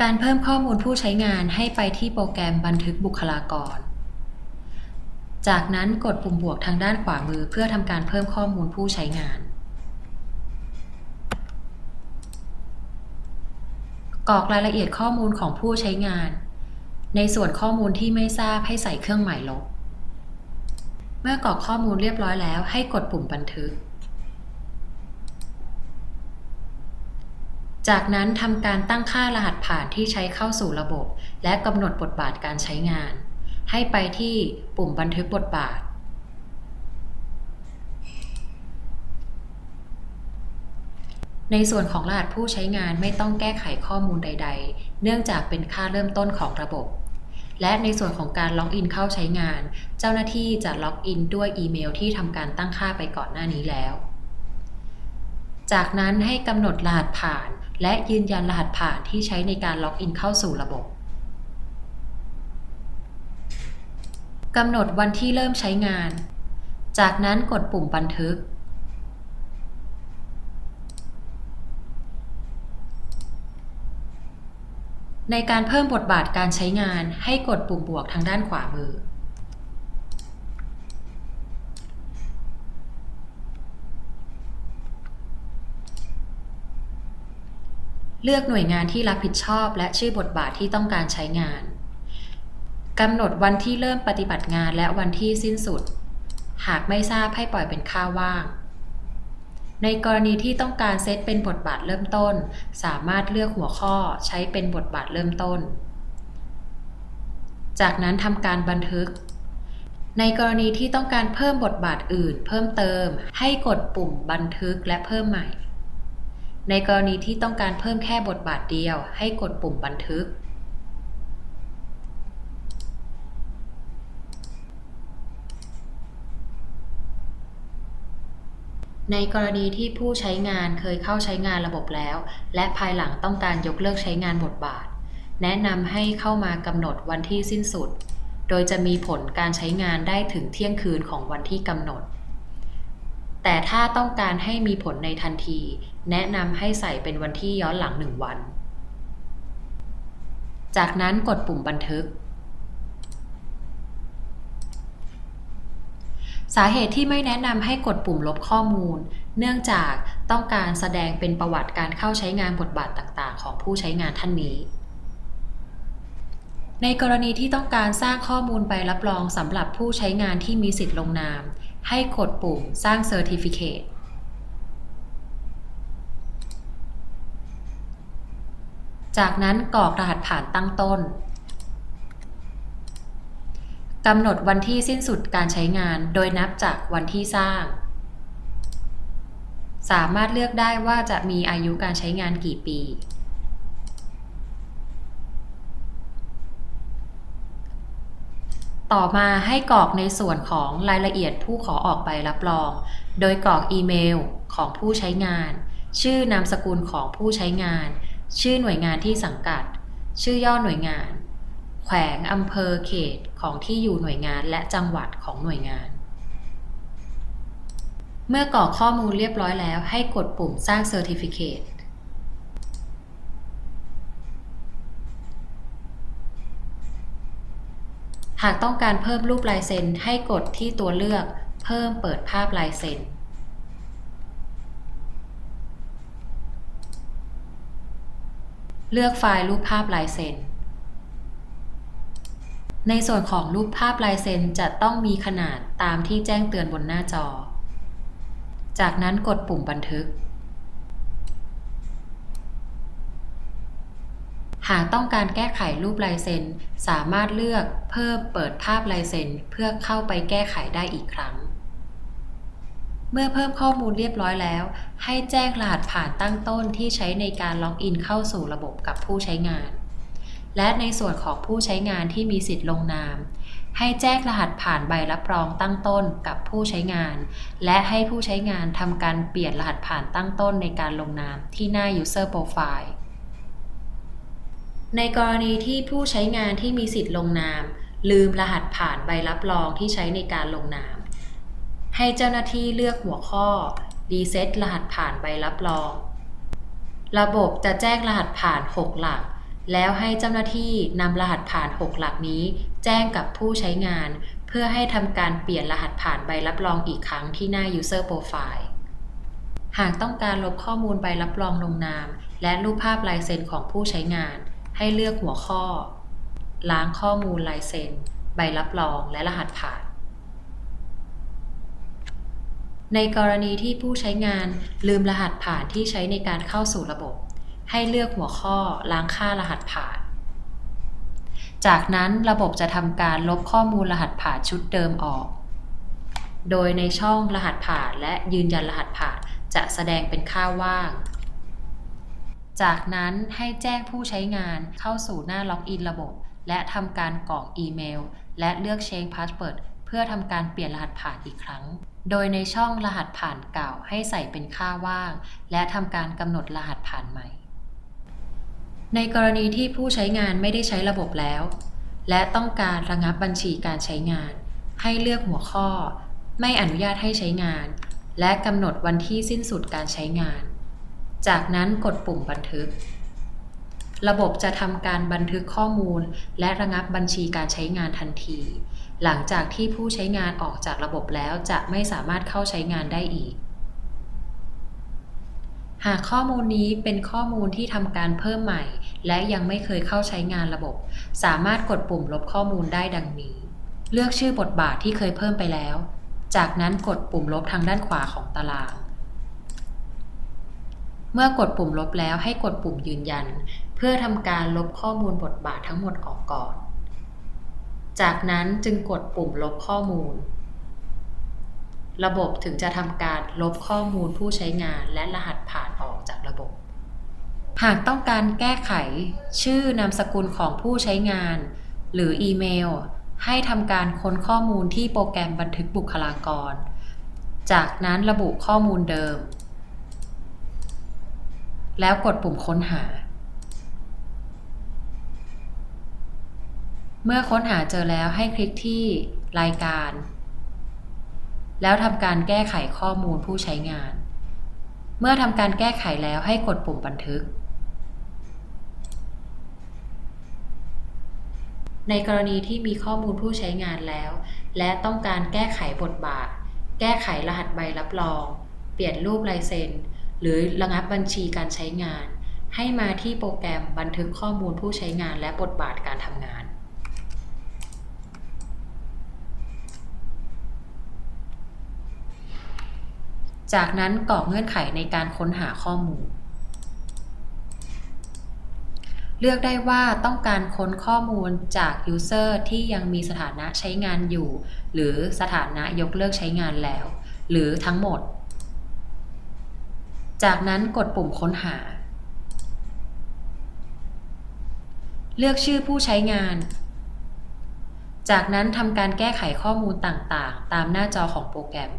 การเพิ่มข้อมูลผู้ใช้งานให้ไปที่โปรแกรมบันทึกบุคลากร จากนั้นกดปุ่มบวกทางด้านขวามือเพื่อทำการเพิ่มข้อมูลผู้ใช้งาน กรอกรายละเอียดข้อมูลของผู้ใช้งาน ในส่วนข้อมูลที่ไม่ทราบให้ใส่เครื่องหมายลบ เมื่อกรอกข้อมูลเรียบร้อยแล้วให้กดปุ่มบันทึก จากนั้นทำการตั้งค่ารหัสผ่านที่ใช้เข้าสู่ระบบ และกำหนดบทบาทการใช้งาน ให้ไปที่ปุ่มบันทึกบทบาท ในส่วนของรหัสผู้ใช้งานไม่ต้องแก้ไขข้อมูลใด ๆ เนื่องจากเป็นค่าเริ่มต้นของระบบ และในส่วนของการล็อกอินเข้าใช้งาน เจ้าหน้าที่จะล็อกอินด้วยอีเมลที่ทำการตั้งค่าไปก่อนหน้านี้แล้ว จากนั้นให้กำหนดรหัสผ่าน และยืนยันรหัสผ่านที่ใช้ในการล็อกอินเข้าสู่ระบบกำหนดวันที่เริ่มใช้งาน จากนั้นกดปุ่มบันทึก ในการเพิ่มบทบาทการใช้งานให้กดปุ่มบวกทางด้านขวามือ เลือกหน่วยงานที่รับผิดชอบและชื่อบทบาทที่ต้องการใช้งานกำหนดวันที่เริ่มปฏิบัติงานและวันที่สิ้นสุด หากไม่ทราบให้ปล่อยเป็นค่าว่าง ในกรณีที่ต้องการเซตเป็นบทบาทเริ่มต้น สามารถเลือกหัวข้อใช้เป็นบทบาทเริ่มต้น จากนั้นทำการบันทึก ในกรณีที่ต้องการเพิ่มบทบาทอื่น เพิ่มเติม ให้กดปุ่มบันทึกและเพิ่มใหม่ ในกรณีที่ต้องการเพิ่มแค่บทบาทเดียว ให้กดปุ่มบันทึก ในกรณีที่ผู้ใช้งานเคยเข้าใช้งานระบบแล้ว และภายหลังต้องการยกเลิกใช้งานบทบาท แนะนำให้เข้ามากำหนดวันที่สิ้นสุด โดยจะมีผลการใช้งานได้ถึงเที่ยงคืนของวันที่กำหนด แต่ถ้าต้องการให้มีผลในทันที แนะนำให้ใส่เป็นวันที่ย้อนหลังหนึ่งวัน จากนั้นกดปุ่มบันทึก สาเหตุที่ไม่แนะนำให้กดปุ่มลบข้อมูล เนื่องจากต้องการแสดงเป็นประวัติการเข้าใช้งานบทบาทต่างๆ ของผู้ใช้งานท่านนี้ในกรณีที่ต้องการสร้างข้อมูลใบรับรองสำหรับผู้ใช้งานที่มีสิทธิ์ลงนาม ให้กดปุ่มสร้าง Certificate จากนั้นกรอกรหัสผ่านตั้งต้นกำหนดวันที่สิ้นสุดการใช้งานโดยนับจากวันที่สร้าง สามารถเลือกได้ว่าจะมีอายุการใช้งานกี่ปี ต่อมาให้กรอกในส่วนของรายละเอียดผู้ขอออกใบรับรอง โดยกรอกอีเมลของผู้ใช้งาน ชื่อนามสกุลของผู้ใช้งาน ชื่อหน่วยงานที่สังกัด ชื่อย่อหน่วยงาน แขวงอำเภอเขตของที่อยู่หน่วยงานและจังหวัดของหน่วยงาน เมื่อกรอกข้อมูลเรียบร้อยแล้ว ให้กดปุ่มสร้าง Certificate หากต้องการเพิ่มรูปลายเซ็นให้กดที่ตัวเลือกเพิ่มเปิดภาพลายเซ็นเลือกไฟล์รูปภาพลายเซ็นในส่วนของรูปภาพลายเซ็นจะต้องมีขนาดตามที่แจ้งเตือนบนหน้าจอ จากนั้นกดปุ่มบันทึก หากต้องการแก้ไขรูปลายเซ็น สามารถเลือกเพิ่มเปิดภาพลายเซ็น เพื่อเข้าไปแก้ไขได้อีกครั้ง เมื่อเพิ่มข้อมูลเรียบร้อยแล้ว ให้แจ้งรหัสผ่านตั้งต้นที่ใช้ในการล็อกอินเข้าสู่ระบบกับผู้ใช้งาน และในส่วนของผู้ใช้งานที่มีสิทธิ์ลงนาม ให้แจ้งรหัสผ่านใบรับรองตั้งต้นกับผู้ใช้งาน และให้ผู้ใช้งานทำการเปลี่ยนรหัสผ่านตั้งต้นในการลงนามที่หน้า User Profile ในกรณีที่ผู้ใช้งานที่มีสิทธิ์ลงนาม ลืมรหัสผ่านใบรับรองที่ใช้ในการลงนาม ให้เจ้าหน้าที่เลือกหัวข้อรีเซ็ตรหัสผ่านใบรับรอง ระบบจะแจ้งรหัสผ่าน 6 หลัก แล้วให้เจ้าหน้าที่นำรหัสผ่าน 6 หลักนี้ แจ้งกับผู้ใช้งาน เพื่อให้ทำการเปลี่ยนรหัสผ่านใบรับรองอีกครั้งที่หน้า User Profile หากต้องการลบข้อมูลใบรับรองลงนาม และรูปภาพลายเซ็นของผู้ใช้งาน ให้เลือกหัวข้อ ล้างข้อมูลลายเซ็น ใบรับรองและรหัสผ่าน ในกรณีที่ผู้ใช้งานลืมรหัสผ่านที่ใช้ในการเข้าสู่ระบบ ให้เลือกหัวข้อล้างค่ารหัสผ่าน จากนั้นระบบจะทำการลบข้อมูลรหัสผ่านชุดเดิมออก โดยในช่องรหัสผ่านและยืนยันรหัสผ่านจะแสดงเป็นค่าว่าง จากนั้นให้แจ้งผู้ใช้งานเข้าสู่หน้าล็อกอินระบบ และทำการกรอกอีเมล และเลือก Change Password เพื่อทำการเปลี่ยนรหัสผ่านอีกครั้ง โดยในช่องรหัสผ่านเก่าให้ใส่เป็นค่าว่าง และทำการกำหนดรหัสผ่านใหม่ ในกรณีที่ผู้ใช้งานไม่ได้ใช้ระบบแล้ว และต้องการระงับบัญชีการใช้งาน ให้เลือกหัวข้อ ไม่อนุญาตให้ใช้งาน และกำหนดวันที่สิ้นสุดการใช้งาน จากนั้นกดปุ่มบันทึก ระบบจะทำการบันทึกข้อมูล และระงับบัญชีการใช้งานทันที หลังจากที่ผู้ใช้งานออกจากระบบแล้วจะไม่สามารถเข้าใช้งานได้อีก หากข้อมูลนี้เป็นข้อมูลที่ทำการเพิ่มใหม่ และยังไม่เคยเข้าใช้งานระบบ สามารถกดปุ่มลบข้อมูลได้ดังนี้ เลือกชื่อบทบาทที่เคยเพิ่มไปแล้ว จากนั้นกดปุ่มลบทางด้านขวาของตาราง เมื่อกดปุ่มลบแล้วให้กดปุ่มยืนยัน เพื่อทำการลบข้อมูลบทบาททั้งหมดออกก่อน จากนั้นจึงกดปุ่มลบข้อมูล ระบบถึงจะทำการลบข้อมูลผู้ใช้งานและรหัสผ่านออกจากระบบ หากต้องการแก้ไข ชื่อนามสกุลของผู้ใช้งาน หรืออีเมล ให้ทำการค้นข้อมูลที่โปรแกรมบันทึกบุคลากร จากนั้นระบุข้อมูลเดิม แล้วกดปุ่มค้นหา เมื่อค้นหาเจอแล้วให้คลิกที่รายการ แล้วทำการแก้ไขข้อมูลผู้ใช้งาน เมื่อทำการแก้ไขแล้วให้กดปุ่มบันทึก ในกรณีที่มีข้อมูลผู้ใช้งานแล้ว และต้องการแก้ไขบทบาท แก้ไขรหัสใบรับรอง เปลี่ยนรูปลายเซ็น หรือระงับบัญชีการใช้งาน ให้มาที่โปรแกรมบันทึกข้อมูลผู้ใช้งานและบทบาทการทำงาน จากนั้นกรอกเงื่อนไขในการค้นหาข้อมูล เลือกได้ว่าต้องการค้นข้อมูลจาก User ที่ยังมีสถานะใช้งานอยู่ หรือสถานะยกเลิกใช้งานแล้ว หรือทั้งหมด จากนั้นกดปุ่มค้นหา เลือกชื่อผู้ใช้งาน จากนั้นทำการแก้ไขข้อมูลต่างๆ ตามหน้าจอของโปรแกรม